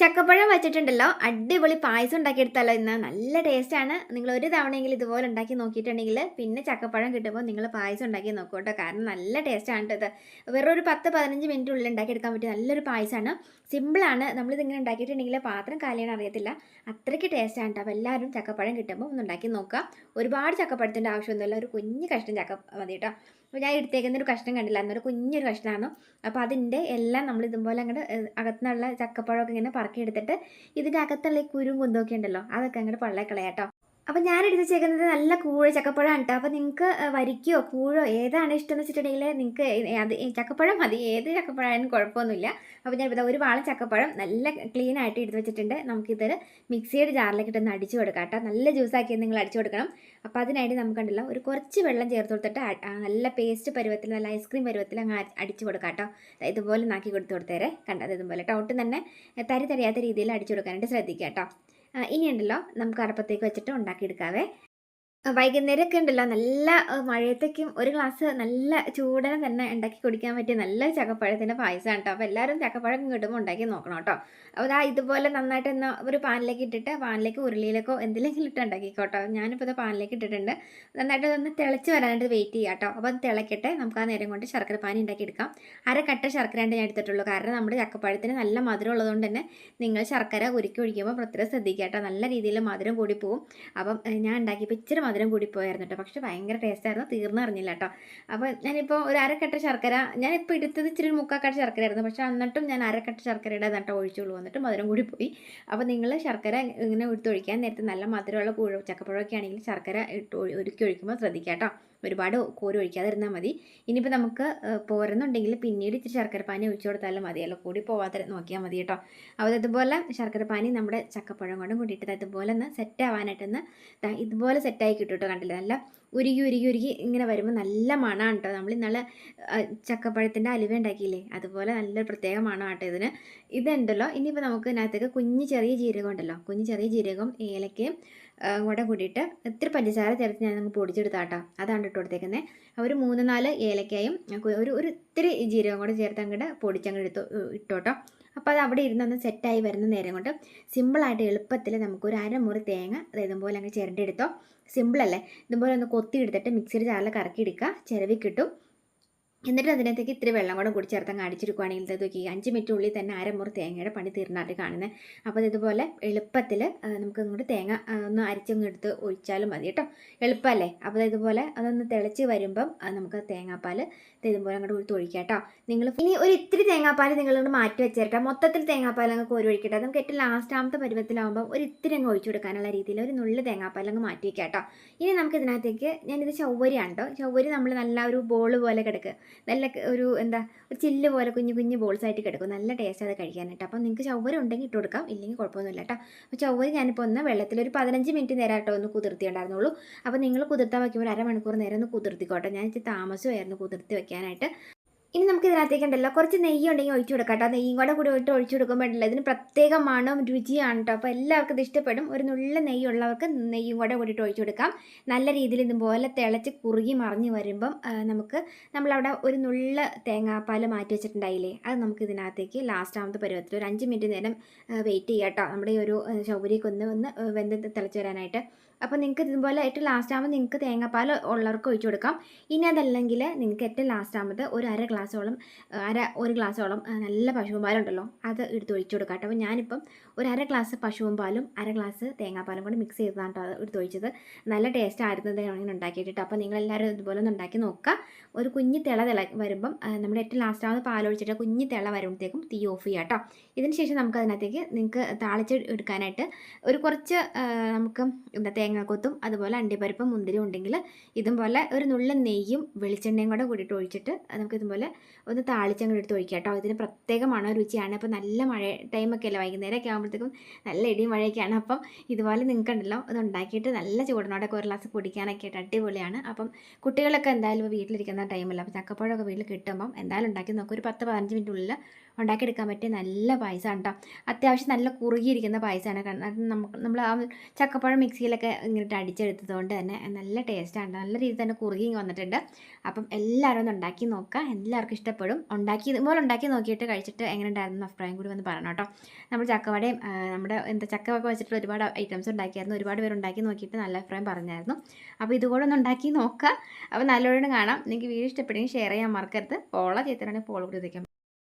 ചക്കപ്പഴം വെച്ചിട്ടുണ്ടല്ലോ. അടിപൊളി പായസം ഉണ്ടാക്കിയെടുത്താലോ ഇന്ന്. നല്ല ടേസ്റ്റാണ് നിങ്ങൾ ഒരു തവണയെങ്കിലും ഇതുപോലെ ഉണ്ടാക്കി നോക്കിയിട്ടുണ്ടെങ്കിൽ പിന്നെ ചക്കപ്പഴം കിട്ടുമ്പോൾ നിങ്ങൾ പായസം ഉണ്ടാക്കി നോക്കൂ കേട്ടോ. കാരണം നല്ല ടേസ്റ്റാണ് ഇത്. വെറും ഒരു പത്ത് പതിനഞ്ച് മിനിറ്റ് ഉള്ളിൽ ഉണ്ടാക്കിയെടുക്കാൻ പറ്റിയ നല്ലൊരു പായസമാണ്. സിമ്പിളാണ് നമ്മളിതിങ്ങനെ ഉണ്ടാക്കിയിട്ടുണ്ടെങ്കിൽ പാത്രം കാലിയാണ് അറിയത്തില്ല. അത്രയ്ക്ക് ടേസ്റ്റാണ് അപ്പോൾ എല്ലാവരും ചക്കപ്പഴം കിട്ടുമ്പോൾ ഒന്ന് ഉണ്ടാക്കി നോക്കുക. ഒരുപാട് ചക്കപ്പഴത്തിന്റെ ആവശ്യമൊന്നുമില്ല. ഒരു കുഞ്ഞ് കഷ്ണം ചക്ക മതി കേട്ടോ അപ്പോൾ ഞാൻ എടുത്തേക്കുന്ന ഒരു കഷ്ണം കണ്ടില്ല. എന്നൊരു കുഞ്ഞൊരു കഷ്ണമാണ് അപ്പോൾ അതിന്റെ എല്ലാം നമ്മൾ ഇതുപോലെ അങ്ങോട്ട് അകത്തുനിന്നുള്ള ചക്കപ്പഴമൊക്കെ ഇങ്ങനെ പറക്കിയെടുത്തിട്ട് ഇതിന്റെ അകത്തുള്ള ഈ കുരും കുന്തൊക്കെ ഉണ്ടല്ലോ അതൊക്കെ അങ്ങോട്ട് പള്ളേ അപ്പോൾ ഞാൻ എടുത്ത് ചേക്കുന്നത് നല്ല കൂഴ ചക്കപ്പഴമാണ് കേട്ടോ അപ്പോൾ നിങ്ങൾക്ക് വരിക്കോ കൂഴോ ഏതാണ് ഇഷ്ടം എന്ന് വെച്ചിട്ടുണ്ടെങ്കിൽ നിങ്ങൾക്ക് അത് ചക്കപ്പഴം മതി. ഏത് ചക്കപ്പഴമായാലും കുഴപ്പമൊന്നുമില്ല. അപ്പോൾ ഞാൻ ഇവിടെ ഒരു വാളം ചക്കപ്പഴം നല്ല ക്ലീൻ ആയിട്ട് എടുത്ത് വെച്ചിട്ടുണ്ട്. നമുക്കിതൊരു മിക്സിയുടെ ജാറിലേക്ക് ഇട്ടൊന്ന് അടിച്ചു കൊടുക്കാം കേട്ടോ നല്ല ജ്യൂസാക്കി നിങ്ങൾ അടിച്ചു കൊടുക്കണം. അപ്പോൾ അതിനായിട്ട് നമുക്കുണ്ടല്ലോ ഒരു കുറച്ച് വെള്ളം ചേർത്ത് കൊടുത്തിട്ട് നല്ല പേസ്റ്റ് പരുവത്തിൽ നല്ല ഐസ്ക്രീം പരുവത്തിൽ അങ്ങ് അടിച്ചു കൊടുക്കാം കേട്ടോ ഇതുപോലെ നാക്കി കൊടുത്ത് കൊടുത്തേരെ. കണ്ടത് ഇതുപോലെ. കേട്ടോ ഒട്ടും തന്നെ തരി തരിയാത്ത രീതിയിൽ അടിച്ചു കൊടുക്കാനായിട്ട് ശ്രദ്ധിക്കുക കേട്ടോ ഇനിയുണ്ടല്ലോ. നമുക്ക് അടപ്പത്തേക്ക് വെച്ചിട്ട് ഉണ്ടാക്കിയെടുക്കാവേ. വൈകുന്നേരമൊക്കെ ഉണ്ടല്ലോ. നല്ല മഴയത്തേക്കും ഒരു ഗ്ലാസ് നല്ല ചൂടനെ തന്നെ ഉണ്ടാക്കി കുടിക്കാൻ പറ്റിയ നല്ല ചക്കപ്പഴത്തിന്റെ പായസമാണ് കേട്ടോ. അപ്പോൾ എല്ലാവരും ചക്കപ്പഴം കിട്ടുമ്പോൾ ഉണ്ടാക്കി നോക്കണം കേട്ടോ. അപ്പോൾ ആ ഇതുപോലെ നന്നായിട്ട് എന്നാൽ ഒരു പാനിലേക്ക് ഇട്ടിട്ട് പാനിലേക്ക് ഉരുളിയിലേക്കോ എന്തിലെങ്കിലും ഇട്ട് ഉണ്ടാക്കിക്കോട്ടോ ഞാനിപ്പോൾ ഇത് പാനിലേക്ക് ഇട്ടിട്ടുണ്ട്. നന്നായിട്ട് ഒന്ന് തിളച്ച് വരാനായിട്ട് വെയിറ്റ് ചെയ്യാം കേട്ടോ. അപ്പോൾ തിളക്കട്ടെ. നമുക്ക് ആ നേരം കൊണ്ട് ശർക്കര പാനി ഉണ്ടാക്കി എടുക്കാം. അര കട്ട ശർക്കരയാണ് ഞാൻ എടുത്തിട്ടുള്ളൂ. കാരണം നമ്മുടെ ചക്കപ്പഴത്തിന് നല്ല മധുരം ഉള്ളതുകൊണ്ട് തന്നെ നിങ്ങൾ ശർക്കര ഉരുക്കി ഒഴിക്കുമ്പോൾ പ്രത്യേകം ശ്രദ്ധിക്കുക കേട്ടോ. നല്ല രീതിയിൽ മധുരം കൂടി പോകും അപ്പം ഞാൻ ഉണ്ടാക്കിയപ്പോൾ ഇച്ചിരി മധുരം കൂടി പോയായിരുന്നു കേട്ടോ പക്ഷേ ഭയങ്കര ടേസ്റ്റായിരുന്നു തീർന്നു അറിഞ്ഞില്ല കേട്ടോ അപ്പോൾ ഞാനിപ്പോൾ ഒരു അരക്കട്ട ശർക്കര ഞാനിപ്പോൾ എടുത്തത് ഇച്ചിരി മുക്കാക്കട്ട ശർക്കര ആയിരുന്നു പക്ഷേ എന്നിട്ടും ഞാൻ അരക്കട്ട ശർക്കരയുടെ നട്ട ഒഴിച്ചുള്ളൂ. വന്നിട്ട് മധുരം കൂടി പോയി. അപ്പോൾ നിങ്ങൾ ശർക്കര ഇങ്ങനെ എടുത്തൊഴിക്കാൻ നേരത്തെ നല്ല മധുരമുള്ള കൂഴ ചക്കപ്പഴമൊക്കെ ആണെങ്കിൽ ശർക്കര ഇട്ട് ഒരുക്കി ഒഴിക്കുമ്പോൾ ശ്രദ്ധിക്കാം കേട്ടോ ഒരുപാട് കോരി ഒഴിക്കാതിരുന്നാൽ മതി. ഇനിയിപ്പോൾ നമുക്ക് പോരുന്നുണ്ടെങ്കിൽ പിന്നീട് ഇച്ചിരി ശർക്കര പാനി ഒഴിച്ചു കൊടുത്താലും മതിയല്ലോ കൂടി പോവാതെ നോക്കിയാൽ മതി കേട്ടോ. അപ്പോൾ ഇതുപോലെ ശർക്കര പാനി നമ്മുടെ ചക്കപ്പഴം കൊണ്ടും കൂട്ടിയിട്ട് ഇതുപോലെ ഒന്ന് സെറ്റ് ആവാനായിട്ടൊന്ന് ഇതുപോലെ സെറ്റായി കിട്ടും കേട്ടോ. കണ്ടില്ല? നല്ല ഉരുകി ഉരുകി ഉരുകി ഇങ്ങനെ വരുമ്പോൾ നല്ല മണമാണ് കേട്ടോ നമ്മൾ ഇന്നലെ ചക്കപ്പഴത്തിന്റെ അലുവ ഉണ്ടാക്കിയില്ലേ? അതുപോലെ നല്ലൊരു പ്രത്യേക മണമാണ് കേട്ടോ ഇതിന്. ഇതുണ്ടല്ലോ. ഇനിയിപ്പോൾ നമുക്ക് ഇതിനകത്തേക്ക് കുഞ്ഞ് ചെറിയ ജീരകം ഉണ്ടല്ലോ. കുഞ്ഞ് ചെറിയ ജീരകം ഏലക്കയും കൂടെ കൂടിയിട്ട് ഇത്തിരി പഞ്ചസാര ചേർത്ത് ഞാൻ അങ്ങ് പൊടിച്ചെടുത്താട്ടോ അതാണ് ഇട്ട് കൊടുത്തേക്കുന്നത് ഒരു മൂന്ന് നാല് ഏലക്കയും ഒരു ഒരു ഇത്തിരി ജീരകം കൂടെ ചേർത്ത് അങ്ങോട്ട് പൊടിച്ചങ്ങോട്ട് എടുത്തു ഇട്ടോട്ടോ. അപ്പോൾ അത് അവിടെ ഇരുന്നൊന്ന് സെറ്റായി വരുന്ന നേരം കൊണ്ട് സിമ്പിളായിട്ട് എളുപ്പത്തിൽ നമുക്ക് ഒരു അരമുറി തേങ്ങ അത് ഇതുപോലെ അങ്ങ് ചിരണ്ടെടുത്തോ സിമ്പിളല്ലേ ഇതുപോലെ ഒന്ന് കൊത്തി എടുത്തിട്ട് മിക്സിയുടെ കറക്കിയെടുക്കുക ചിരവി കിട്ടും. എന്നിട്ട് അതിനകത്തേക്ക് ഇത്തിരി വെള്ളം കൂടെ കൂടി ചേർത്ത് അങ്ങ് അടിച്ചെടുക്കുകയാണെങ്കിൽ നോക്കി അഞ്ച് മിനിറ്റ് ഉള്ളിൽ തന്നെ അരമുറി തേങ്ങയുടെ പണി തീർന്നായിട്ട് കാണുന്നത്. അപ്പോൾ ഇത് ഇതുപോലെ എളുപ്പത്തിൽ നമുക്ക് ഇങ്ങോട്ട് തേങ്ങ ഒന്ന് അരിച്ചങ്ങ് എടുത്ത് ഒഴിച്ചാലും മതി കേട്ടോ. എളുപ്പമല്ലേ? അപ്പോൾ ഇതുപോലെ അതൊന്ന് തിളച്ച് വരുമ്പം നമുക്ക് തേങ്ങാപ്പാൽ ഇത് ഇതുപോലെ അങ്ങോട്ട് കൊടുത്ത് ഒഴിക്കാം കേട്ടോ. നിങ്ങൾ ഇനി ഒരു ഇത്തിരി തേങ്ങാപ്പാൽ നിങ്ങൾ ഇങ്ങോട്ട് മാറ്റി വെച്ചേരട്ടെ. മൊത്തത്തിൽ തേങ്ങാപ്പാൽ അങ്ങ് കോരി ഒഴിക്കട്ടെ. നമുക്ക് ഏറ്റവും ലാസ്റ്റാമത്തെ പരുവത്തിലാവുമ്പോൾ ഒരു ഇത്തിരി അങ്ങ് ഒഴിച്ചു കൊടുക്കാനുള്ള രീതിയിൽ ഒരു നുള്ളു തേങ്ങാപ്പാൽ അങ്ങ് മാറ്റി വയ്ക്കാം കേട്ടോ. ഇനി നമുക്ക് ഇതിനകത്തേക്ക് ഞാനിത് ചൗവരിയാണ് കേട്ടോ. ചൗവരി നമ്മൾ നല്ല ഒരു ബോൾ പോലെ കിടക്കുക നല്ല ഒരു എന്താ ഒരു ചില്ല് പോലെ കുഞ്ഞു കുഞ്ഞു ബോൾസ് ആയിട്ട് കിടക്കും. നല്ല ടേസ്റ്റ് അത് കഴിക്കാനായിട്ട്. അപ്പം നിങ്ങൾക്ക് ചവ്വര ഉണ്ടെങ്കിൽ ഇട്ട് കൊടുക്കാം. ഇല്ലെങ്കിൽ കുഴപ്പമൊന്നുമില്ല കേട്ടോ അപ്പോൾ ചൗവരി ഞാനിപ്പോൾ ഒന്ന് വെള്ളത്തിൽ ഒരു പതിനഞ്ച് മിനിറ്റ് നേരം കേട്ടോ ഒന്ന് കുതിർത്തിയുണ്ടായിരുന്നുള്ളൂ. അപ്പോൾ നിങ്ങൾ കുതിർത്താൻ വയ്ക്കുമ്പോൾ അരമണിക്കൂർ നേരം ഒന്ന് കുതിർത്തിക്കോട്ടെ. ഞാൻ ഇച്ചിരി താമസമായിരുന്നു കുതിർത്തി വെക്കാനായിട്ട്. ഇനി നമുക്ക് ഇതിനകത്തേക്ക് ഉണ്ടല്ലോ കുറച്ച് നെയ്യ് ഉണ്ടെങ്കിൽ ഒഴിച്ചു കൊടുക്കാം കേട്ടോ. നെയ്യും കൂടെ കൂടി ഇട്ട് ഒഴിച്ചു കൊടുക്കുമ്പോഴല്ലോ ഇതിന് പ്രത്യേക മണവും രുചിയാണ് കേട്ടോ. അപ്പോൾ എല്ലാവർക്കും ഇത് ഇഷ്ടപ്പെടും. ഒരു നുള്ള നെയ്യ് ഉള്ളവർക്ക് നെയ്യും കൂടെ കൂടിയിട്ട് ഒഴിച്ചു കൊടുക്കാം. നല്ല രീതിയിൽ ഇതുപോലെ തിളച്ച് കുറുകി മറിഞ്ഞ് വരുമ്പം നമുക്ക് നമ്മളവിടെ ഒരു നുള്ള തേങ്ങാപ്പാൽ മാറ്റി വെച്ചിട്ടുണ്ടായില്ലേ? അത് നമുക്ക് ഇതിനകത്തേക്ക് ലാസ്റ്റ് ആമത്തെ പരുവത്തിൽ ഒരു അഞ്ച് മിനിറ്റ് നേരം വെയിറ്റ് ചെയ്യാം കേട്ടോ. നമ്മുടെ ഈ ഒരു ചൗരിയൊക്കെ ഒന്ന് വെന്ത് തിളച്ച് വരാനായിട്ട്. അപ്പോൾ നിങ്ങൾക്ക് ഇതുപോലെ ഏറ്റവും ലാസ്റ്റ് ആകുമ്പോൾ നിങ്ങൾക്ക് തേങ്ങാപ്പാൽ ഉള്ളവർക്ക് ഒഴിച്ചു കൊടുക്കാം. ഇനി അതല്ലെങ്കിൽ നിങ്ങൾക്ക് ഏറ്റവും ലാസ്റ്റ് ആകുമ്പോൾ ഒരു അര ഗ്ലാസ്സോളം അര ഒരു ഗ്ലാസ്സോളം നല്ല പശുപാലുണ്ടല്ലോ പാലുണ്ടല്ലോ അത് എടുത്ത് ഒഴിച്ചു കൊടുക്കാം കേട്ടോ. അപ്പോൾ ഞാനിപ്പം ഒരു അര ഗ്ലാസ് പശുവും പാലും അര ഗ്ലാസ് തേങ്ങാപ്പാലും കൂടി മിക്സ് ചെയ്തതാണ് കേട്ടോ എടുത്ത് ഒഴിച്ചത് നല്ല ടേസ്റ്റ് ആയിരുന്നു ഇങ്ങനെ ഉണ്ടാക്കിയിട്ട് അപ്പോൾ നിങ്ങളെല്ലാവരും ഇതുപോലെ ഒന്ന് ഉണ്ടാക്കി നോക്കുക. ഒരു കുഞ്ഞി തിള തിള വരുമ്പം നമ്മുടെ ഏറ്റവും ലാസ്റ്റാമത് പാലൊഴിച്ചിട്ട് കുഞ്ഞി തിള വരുമ്പോഴത്തേക്കും തീ ഓഫ് ചെയ്യാം കേട്ടോ ഇതിന് ശേഷം നമുക്ക് അതിനകത്തേക്ക് നിങ്ങൾക്ക് താളിച്ച് എടുക്കാനായിട്ട് ഒരു കുറച്ച് നമുക്ക് എന്താ തേങ്ങാക്കൊത്തും അതുപോലെ അണ്ടിപ്പരിപ്പും മുന്തിരി ഉണ്ടെങ്കിൽ ഇതും പോലെ ഒരു നുള്ള നെയ്യും വെളിച്ചെണ്ണയും കൂടെ കൂടിയിട്ട് ഒഴിച്ചിട്ട് നമുക്ക് ഇതുപോലെ ഒന്ന് താളിച്ചങ്ങോട്ട് എടുത്ത് ഒഴിക്കാം കേട്ടോ ഇതിന് പ്രത്യേകമാണ് രുചിയാണ്. അപ്പോൾ നല്ല മഴ ടൈമൊക്കെ അല്ലേ? വൈകുന്നേരമൊക്കെ ആകുമ്പോഴത്തേക്കും നല്ല ഇടിയും മഴയൊക്കെയാണ്. അപ്പം ഇതുപോലെ നിങ്ങൾക്ക് ഉണ്ടല്ലോ അത് ഉണ്ടാക്കിയിട്ട് നല്ല ചൂടനോടൊക്കെ ഒരു ഗ്ലാസ് കുടിക്കാനൊക്കെ ആയിട്ട് അടിപൊളിയാണ്. അപ്പം കുട്ടികളൊക്കെ എന്തായാലും വീട്ടിലിരിക്കുന്ന ടൈമല്ല അപ്പോൾ ചക്കപ്പഴമൊക്കെ വീട്ടിൽ കിട്ടുമ്പം എന്തായാലും ഉണ്ടാക്കി നോക്കും. ഒരു പത്ത് പതിനഞ്ച് മിനിറ്റ് ഉള്ളിൽ ഉണ്ടാക്കിയെടുക്കാൻ പറ്റിയ നല്ല പായസമാണ് കേട്ടോ അത്യാവശ്യം നല്ല കുറുകിയിരിക്കുന്ന പായസമാണ്. കാരണം നമുക്ക് നമ്മൾ ആ ചക്കപ്പഴം മിക്സിയിലൊക്കെ ഇങ്ങോട്ട് അടിച്ചെടുത്തത് കൊണ്ട് തന്നെ നല്ല ടേസ്റ്റാണ് നല്ല രീതിയിൽ തന്നെ കുറുകി വന്നിട്ടുണ്ട്. അപ്പം എല്ലാവരും ഒന്ന് ഉണ്ടാക്കി നോക്കുക. എല്ലാവർക്കും ഇഷ്ടപ്പെടും. ഉണ്ടാക്കി ഇതുപോലെ ഉണ്ടാക്കി നോക്കിയിട്ട് കഴിച്ചിട്ട് എങ്ങനെ ഉണ്ടായിരുന്നു അഭിപ്രായം കൂടി വന്ന് പറയണം കേട്ടോ നമ്മൾ ചക്കവടയും നമ്മുടെ എന്താ ചക്കവൊക്കെ വെച്ചിട്ട് ഒരുപാട് ഐറ്റംസ് ഉണ്ടാക്കിയായിരുന്നു. ഒരുപാട് പേര് ഉണ്ടാക്കി നോക്കിയിട്ട് നല്ല അഭിപ്രായം പറഞ്ഞായിരുന്നു. അപ്പോൾ ഇതുകൂടെ ഒന്ന് ഉണ്ടാക്കി നോക്കുക. അപ്പോൾ നല്ലോണം കാണാം. നിങ്ങൾക്ക് വീഡിയോ ഇഷ്ടപ്പെടുമെങ്കിൽ ഷെയർ ചെയ്യാൻ മറക്കരുത്. ഫോളോ ചെയ്തിട്ടാണെങ്കിൽ ഫോളോ കൊടുത്തേക്കാം